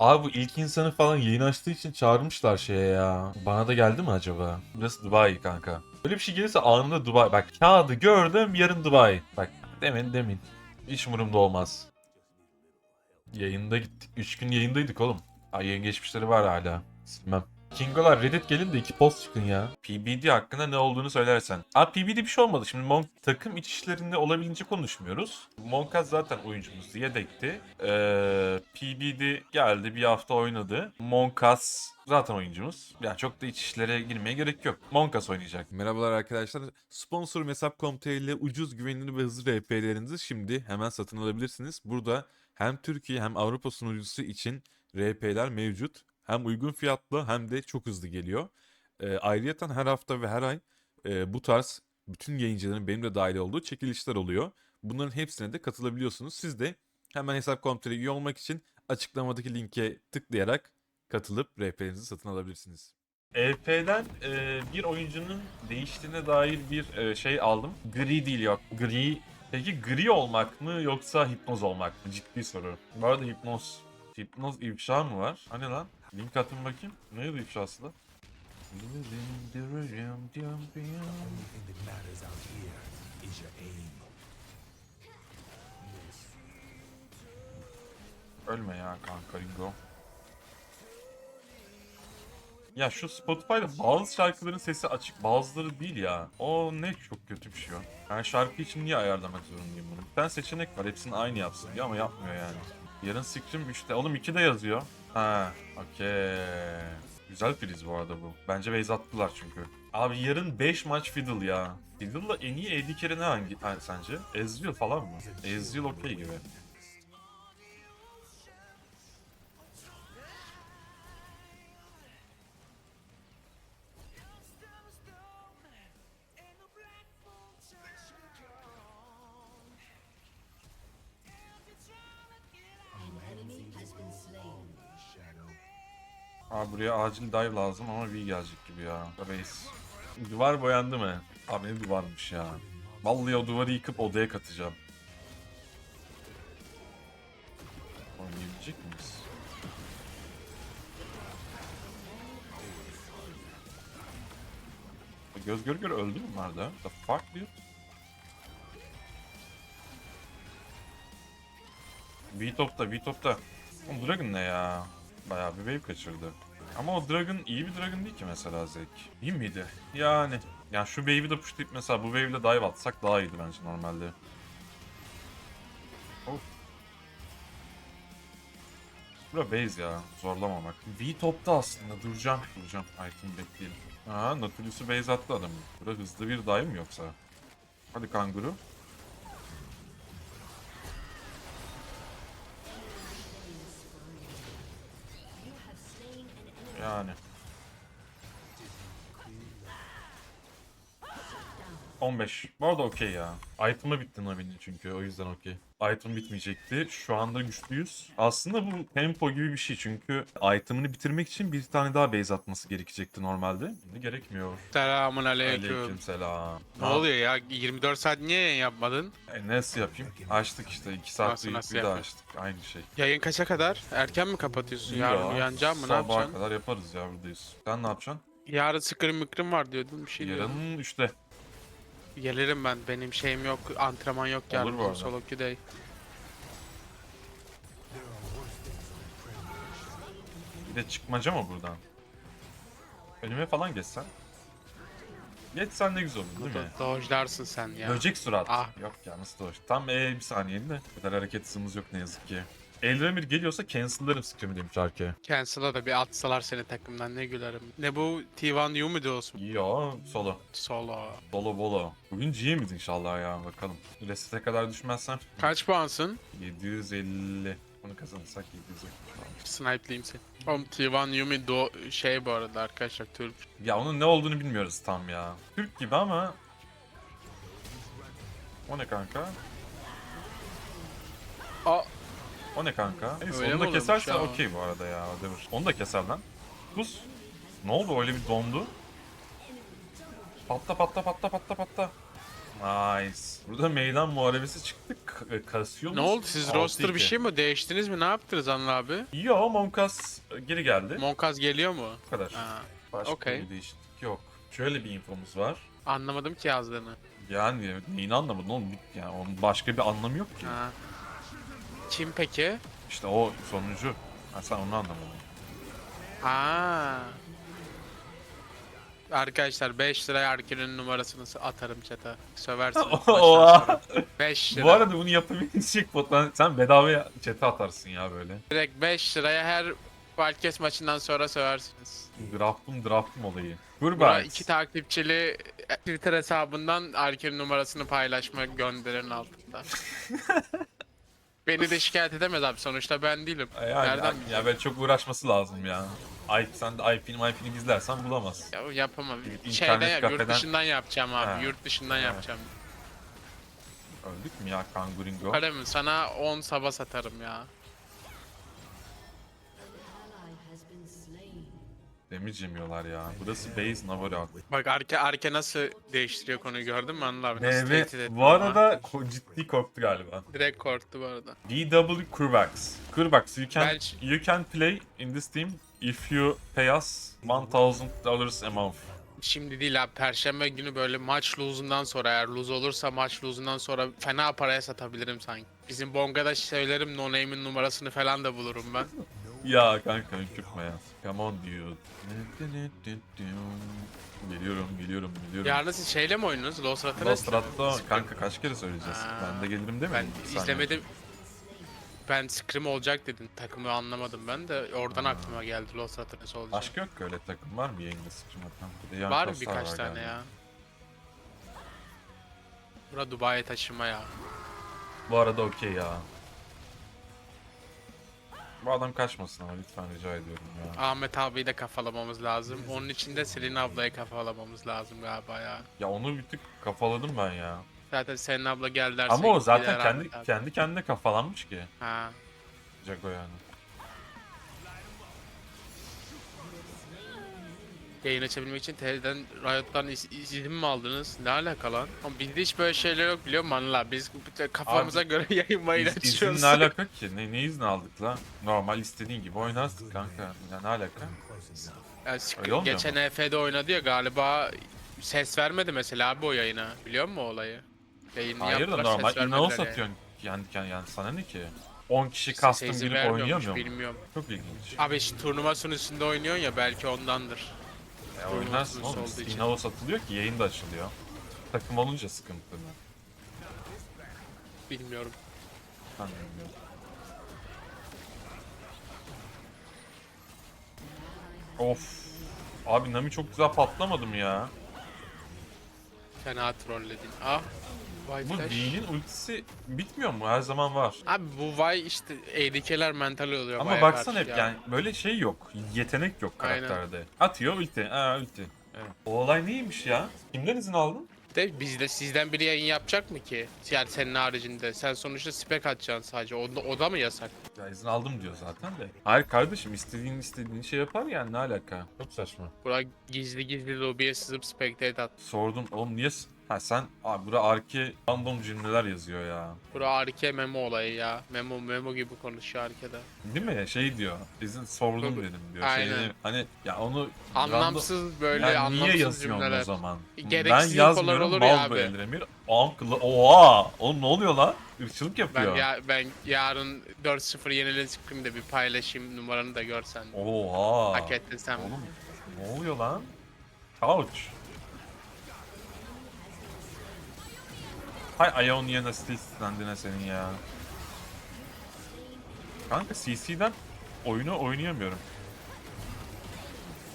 Abi bu ilk insanı falan yayın açtığı için çağırmışlar şeye ya. Bana da geldi mi acaba? Burası Dubai kanka. Böyle bir şey gelirse anında Dubai. Bak kağıdı gördüm yarın Dubai. Bak demin demin. Hiç umurumda olmaz. Yayında gittik. 3 gün yayındaydık oğlum. Ay yayın geçmişleri var hala. Silmem. Kingolar Reddit gelin de iki post çıkın ya. PBD hakkında ne olduğunu söylersen. Abi PBD bir şey olmadı. Şimdi Monk takım iç işlerinde olabildiğince konuşmuyoruz. Monkas zaten oyuncumuz yedekti. Ee, PBD geldi bir hafta oynadı. Monkas zaten oyuncumuz. Yani çok da iç işlere girmeye gerek yok. Monkas oynayacak. Merhabalar arkadaşlar. Sponsorum Hesap.com.tr ile ucuz, güvenilir ve hızlı RP'lerinizi şimdi hemen satın alabilirsiniz. Burada hem Türkiye hem Avrupa sunucusu için RP'ler mevcut. Hem uygun fiyatlı hem de çok hızlı geliyor. Ee, ayrıyeten her hafta ve her ay e, bu tarz bütün yayıncıların benim de dahil olduğu çekilişler oluyor. Bunların hepsine de katılabiliyorsunuz. Siz de hemen Hesap.com.tr üye olmak için açıklamadaki linke tıklayarak katılıp RP'lerinizi satın alabilirsiniz. EP'den e, bir oyuncunun değiştiğine dair bir e, şey aldım. Gri değil yok. Gri. Peki gri olmak mı yoksa hipnoz olmak mı? Ciddi soru. Bu arada hipnoz. Hipnoz ifşa mı var? Hani lan? Link atın bakayım. Neydi ifşası da? Ölme ya kanka Ringo. Ya şu Spotify'da bazı şarkıların sesi açık bazıları değil ya. O ne çok kötü bir şey o. Ben şarkı için niye ayarlamak zorundayım bunu? Bir tane seçenek var hepsini aynı yapsın diye ama yapmıyor yani. Yarın Scream 3'te. Oğlum 2'de yazıyor. Ha, okey. Güzel priz bu arada bu. Bence base attılar çünkü. Abi yarın 5 maç Fiddle ya. Fiddle'la en iyi AD carry ne hangi ha, sence? Ezreal falan mı? Ezreal okey gibi. Abi buraya acil dive lazım ama V gelecek gibi ya. Base. Duvar boyandı mı? Abi ne duvarmış ya. Vallahi o duvarı yıkıp odaya katacağım. Oynayabilecek miyiz? Göz göre göre öldü bunlar da? The fuck dude? V-Top'ta, V-Top'ta. Oğlum Dragon ne ya? Bayağı bir wave kaçırdı. Ama o Dragon iyi bir Dragon değil ki mesela Zek. İyi miydi? Yani. Yani şu wave'i de pushlayıp mesela bu wave'le dive atsak daha iyiydi bence normalde. Of. Bura base ya. Zorlamamak. V-Top'ta aslında. Duracağım. Duracağım. Item bekleyelim. Aa Nautilus'u base attı adamın. Bura hızlı bir dive mi yoksa? Hadi kanguru. Yani. 15. Bu arada okey ya. Item'ı bitti Navi'nin çünkü o yüzden okey. Item bitmeyecekti. Şu anda güçlüyüz. Aslında bu tempo gibi bir şey çünkü item'ını bitirmek için bir tane daha base atması gerekecekti normalde. Şimdi gerekmiyor. Selamun aleyküm. Aleykümselam. Ne oluyor ya? 24 saat niye yayın yapmadın? E, nasıl yapayım? Açtık işte 2 saat Nasıl, uyuyup nasıl bir daha yapayım? açtık. Aynı şey. Yayın kaça kadar? Erken mi kapatıyorsun? Yarın Ya, uyanacağım mı? Ne Sabaha yapacaksın? kadar yaparız ya buradayız. Sen ne yapacaksın? Yarın sıkırım mıkırım var diyordun bir şey diyordun. Yarın 3'te. Gelirim ben. Benim şeyim yok. Antrenman yok Olur bu arada. Solo queue day. Bir de çıkmaca mı buradan? Önüme falan geçsen. Geçsen ne güzel olur değil mi? Dodge'larsın sen ya. Böcek surat. Ah. Yok ya nasıl doş? Tam ee, bir saniye de. Bu kadar hareket hızımız yok ne yazık ki. Eldemir geliyorsa cancel'larım scrim'i demiş Arke. Cancel'a da bir atsalar seni takımdan ne gülerim. Ne bu T1 U mu diyorsun? Yo solo. Solo. Bolo bolo. Bugün GM'iz inşallah ya bakalım. Resete kadar düşmezsem Kaç puansın? 750. Bunu kazanırsak 750 falan. Snipe'liyim seni. Oğlum T1 Yumi do şey bu arada arkadaşlar Türk. Ya onun ne olduğunu bilmiyoruz tam ya. Türk gibi ama... O ne kanka? Aa O ne kanka? Neyse Öyle onu mi da oluyormuş keserse ya? okey bu arada ya Demir. Onu da keser lan. Buz. Ne oldu öyle bir dondu? Patla patla patla patla patla. Nice. Burada meydan muharebesi çıktı. K- e, kasıyor Ne musun? oldu siz 6-2. roster bir şey mi değiştiniz mi? Ne yaptınız Anıl abi? Yo Monkas geri geldi. Monkaz geliyor mu? Bu kadar. Ha, Başka okey. bir değişiklik yok. Şöyle bir infomuz var. anlamadım ki yazdığını. Yani neyini anlamadın oğlum? Yani onun başka bir anlamı yok ki. Ha. Kim peki? İşte o sonuncu. Ha, sen onu anlamadın. Ha. Arkadaşlar 5 liraya Arkin'in numarasını atarım chat'e. Söversiniz. Oha. 5 lira. Bu arada bunu yapabilecek botlan sen bedavaya chat'e atarsın ya böyle. Direkt 5 liraya her Wildcats maçından sonra söversiniz. Draft'ım draft'ım olayı. Goodbye. iki takipçili Twitter hesabından Arkin'in numarasını paylaşma gönderin altında. Beni de şikayet edemez abi sonuçta ben değilim. Yani, Nereden ya, böyle çok uğraşması lazım ya. IP, sen de IP'ni IP'ni gizlersen bulamaz. Ya, yapamam. İnternet Şeyden ya, yurt kafeden- dışından yapacağım abi. Ha. Yurt dışından Ha. yapacağım. Öldük mü ya Kanguringo? Kalemi sana 10 sabah satarım ya. Damage yemiyorlar ya. Burası base Navarro. Bak Arke, Arke nasıl değiştiriyor konuyu gördün mü Anıl abi? Nasıl tehdit etti bu ama. arada ko- ciddi korktu galiba. Direkt korktu bu arada. DW Kurbax. Kurbax you can Ben- you can play in this team if you pay us 1000 dollars a month. Şimdi değil abi. Perşembe günü böyle maç lose'undan sonra eğer lose olursa maç lose'undan sonra fena paraya satabilirim sanki. Bizim Bonga'da söylerim no name'in numarasını falan da bulurum ben. Ya kanka önkürtme ya. Come on dude. Geliyorum, geliyorum, geliyorum. Yarın siz şeyle mi oynuyorsunuz? Lost Rat'ı Lost Rat'ta kanka kaç kere söyleyeceğiz? Ha. Ben de gelirim değil mi? Ben izlemedim. Ben Scrim olacak dedin. Takımı anlamadım ben de. Oradan aklıma geldi Lost Rat'ın nasıl olacak. Başka yok ki öyle takım var mı yayında sıçım atan? Var Costar birkaç tane galiba. ya. Bura Dubai'ye taşıma ya. Bu arada okey ya. Bu adam kaçmasın ama lütfen rica ediyorum ya. Ahmet abiyi de kafalamamız lazım. Onun için de Selin ablayı kafalamamız lazım galiba ya. Ya onu bir tık kafaladım ben ya. Zaten Selin abla gel derse Ama o gider zaten Ahmet kendi abi. kendi kendine kafalanmış ki. Ha. Jago yani. Yayın açabilmek için TR'den Riot'tan iz- izin mi aldınız? Ne alaka lan? Ama bizde hiç böyle şeyler yok biliyor musun Anıl Biz kafamıza Abi, göre yayın mayın İz, açıyoruz. izin ne alaka ki? Ne, ne izni aldık la? Normal istediğin gibi oynarsın kanka. Ya ne alaka? Yani Öyle geçen EF'de oynadı ya galiba ses vermedi mesela abi o yayına. Biliyor musun o olayı? Yayını Hayır da normal inanıl satıyorsun. Yani, yani, yani sana ne ki? 10 kişi sesi girip oynayamıyor mu? Bilmiyorum. Çok ilginç. Abi işte turnuva sunucusunda oynuyorsun ya belki ondandır. Ya oynarsın oğlum. satılıyor ki yayın da açılıyor. Takım olunca sıkıntı. Bilmiyorum. Ben de bilmiyorum. Of. Abi Nami çok güzel patlamadı mı ya? Fena trolledin. Ah. Vay Bu flash. V'nin ultisi bitmiyor mu? Her zaman var. Abi bu vay işte ADK'ler mental oluyor. Ama Vay'a baksana hep ya. yani böyle şey yok. Yetenek yok Aynen. karakterde. Atıyor ulti. Aa ulti. Evet. O olay neymiş ya? Kimden izin aldın? De bizde sizden biri yayın yapacak mı ki? Yani senin haricinde. Sen sonuçta spek atacaksın sadece. O da, o da mı yasak? Ya izin aldım diyor zaten de. Hayır kardeşim istediğin istediğin şey yapar yani ne alaka? Çok saçma. Bura gizli gizli lobiye sızıp spectate at. Sordum oğlum niye... s- Ha sen... Abi bura arke random cümleler yazıyor ya. Bura Arke memo olayı ya. Memo memo gibi konuşuyor Arke'de. Değil mi? Şey diyor. İzin sordum Tabii. dedim diyor. Aynen. Şeyini, hani ya onu... Anlamsız böyle yani anlamsız niye yazıyorsun cümleler. o zaman? Gereksiz ben yazmıyorum olur mal ya abi. Eldremir. Ankla... Oha! Oğlum ne oluyor lan? Irkçılık Ben yapıyor. ya ben yarın 4-0 yenilen scrim'de bir paylaşayım numaranı da görsen. Oha! Hak ettin sen. Oğlum ne oluyor lan? Couch. Hay Ionia nasıl istendine senin ya. Kanka CC'den oyunu oynayamıyorum.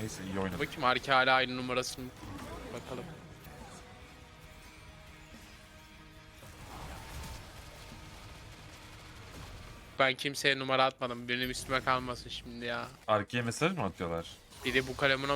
Neyse iyi oynadım. Bakayım Arke hala aynı numarasını bakalım. Ben kimseye numara atmadım. Benim üstüme kalmasın şimdi ya. Arkaya mesaj mı atıyorlar? Biri bu kalemine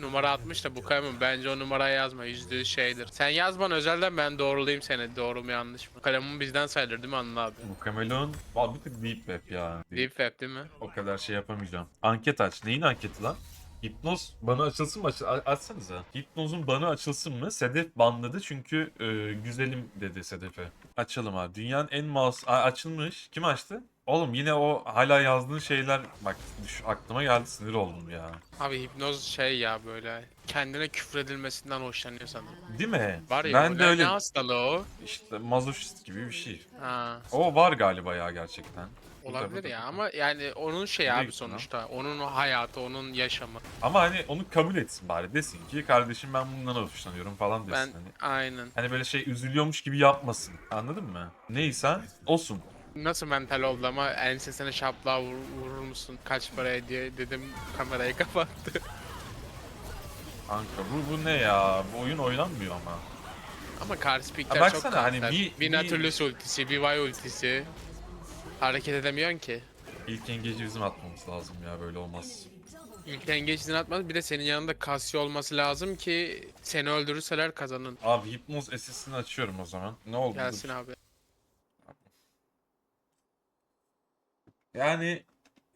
numara atmış da bu kalemin bence o numarayı yazma. Yüzde yüz şeydir. Sen yaz bana özelden ben doğrulayayım seni. Doğru mu yanlış mı? Kalemin bizden sayılır değil mi Anıl abi? Bu Camelon Aa, bir tık deep web ya. Deep web değil mi? O kadar şey yapamayacağım. Anket aç. Neyin anketi lan? Hipnoz bana açılsın mı? Aç, a- açsanıza. Hipnozun bana açılsın mı? Sedef banladı çünkü e, güzelim dedi Sedef'e. Açalım abi. Dünyanın en mouse A- açılmış. Kim açtı? Oğlum yine o hala yazdığın şeyler bak düş, aklıma geldi sinir oldum ya. Abi hipnoz şey ya böyle kendine küfredilmesinden hoşlanıyor sanırım. Değil mi? Var ya ben de öyle ne hastalığı o? işte mazoşist gibi bir şey. Ha, O var galiba ya gerçekten. olabilir Burada, ya ama yani onun şey abi sonuçta. Onun hayatı, onun yaşamı. Ama hani onu kabul etsin bari desin ki kardeşim ben bundan hoşlanıyorum falan desin. Ben Hani. aynen. Hani böyle şey üzülüyormuş gibi yapmasın. Anladın mı? Neyse olsun. Nasıl mental oldu ama ensesine şaplığa vur- vurur musun? Kaç paraya diye dedim kamerayı kapattı. Kanka bu, bu ne ya? Bu oyun oynanmıyor ama. ama karşı pikler Ha, çok baksana, hani kanser. bir- bir, bir- Nautilus ultisi, bir Y ultisi. Hareket edemiyorsun ki. İlk engeci bizim atmamız lazım ya böyle olmaz. İlk izin atmaz bir de senin yanında Cassie olması lazım ki seni öldürürseler kazanın. Abi hipnoz SS'ini açıyorum o zaman. Ne oldu? Gelsin abi. Yani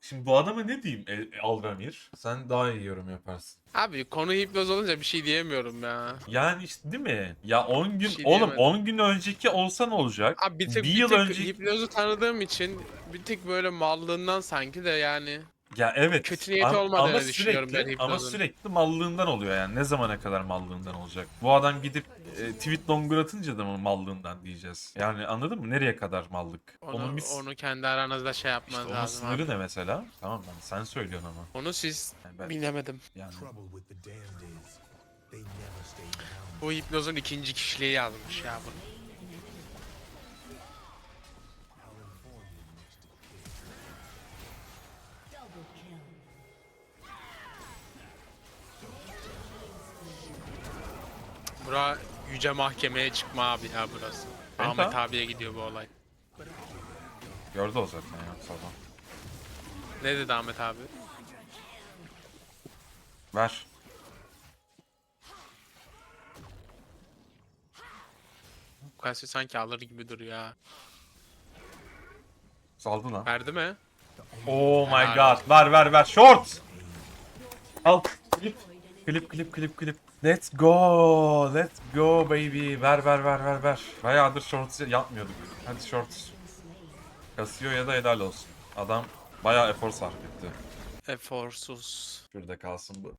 şimdi bu adama ne diyeyim e, e? Sen daha iyi yorum yaparsın. Abi konu hipnoz olunca bir şey diyemiyorum ya. Yani işte değil mi? Ya 10 gün şey oğlum diyemedim. 10 gün önceki olsa ne olacak? Abi bir tık, Bir bir yıl tık önce- hipnozu tanıdığım için bir tık böyle mallığından sanki de yani. Ya evet. Kötü niyeti Am- olmadığını ama düşünüyorum ben sürekli, Ama hipnozun. sürekli mallığından oluyor yani. Ne zamana kadar mallığından olacak? Bu adam gidip e, tweet longer atınca da mı mallığından diyeceğiz? Yani anladın mı? Nereye kadar mallık? Onu, onun bir, onu kendi aranızda şey işte yapmanız onun lazım sınırı abi. ne mesela? Tamam ben sen söylüyorsun ama. Onu siz Yani ben, bilemedim. yani. Bu hipnozun ikinci kişiliği yazmış ya bunu. Bura yüce mahkemeye çıkma abi ya burası. Ben Ahmet abiye gidiyor bu olay. gördü o zaten ya sabah. Ne dedi Ahmet abi? Ver. Kaysi sanki alır gibi duruyor ha. Saldı lan. Verdi mi? Oh my Helal god. Ver ver ver. Short. Al. Klip. Klip klip klip klip. Let's go. Let's go baby. Ver ver ver ver ver. Bayağıdır shorts yapmıyorduk. Hadi shorts. Kasıyor ya da helal olsun. Adam bayağı efor sarf etti. Eforsuz. Şurada kalsın bu.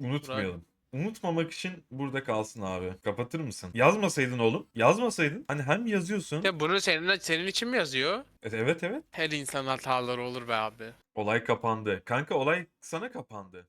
Unutmayalım. Unutmamak için burada kalsın abi. Kapatır mısın? Yazmasaydın oğlum. Yazmasaydın. Hani hem yazıyorsun. Ya bunu senin, senin için mi yazıyor? E, Evet evet. Her insan hataları olur be abi. Olay kapandı. Kanka olay sana kapandı.